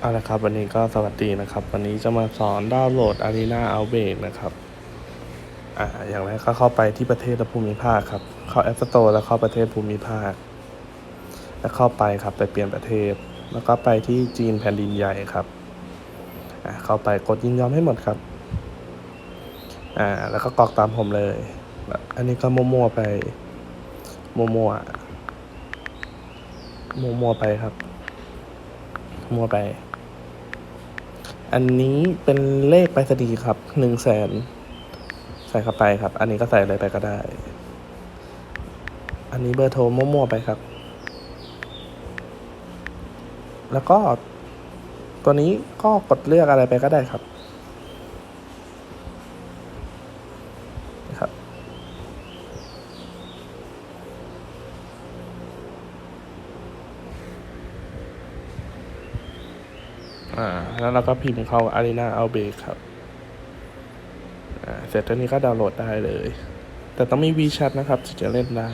เอาละครับ วันนี้ก็สวัสดีนะครับ วันนี้จะมาสอนดาวน์โหลด Arena Outbreak นะครับ อ่า อย่างแรกก็เข้าไปที่ประเทศและภูมิภาคครับ เข้า App Store แล้วเข้าประเทศภูมิภาค แล้วเข้าไปครับไปเปลี่ยนประเทศ แล้วก็ไปที่จีนแผ่นดินใหญ่ครับ อ่า เข้าไปกดยินยอมให้หมดครับ อ่า แล้วก็กรอกตามผมเลย อันนี้ก็มั่วๆไป มั่วๆ มั่วๆไปครับ มั่วไป อันนี้เป็นเลขไปรษณีย์ครับหนึ่งแสนใส่เข้าไปครับ อันนี้ก็ใส่อะไรไปก็ได้ อันนี้เบอร์โทรมั่วๆไปครับ แล้วก็ตัวนี้ก็กดเลือกอะไรไปก็ได้ครับนะครับ อ่า แล้วเราก็พิมพ์เข้า Arena Outbreak ครับ อ่า เสร็จตัวนี้ก็ดาวน์โหลดได้เลย แต่ต้องมี WeChat นะครับถึงจะเล่นได้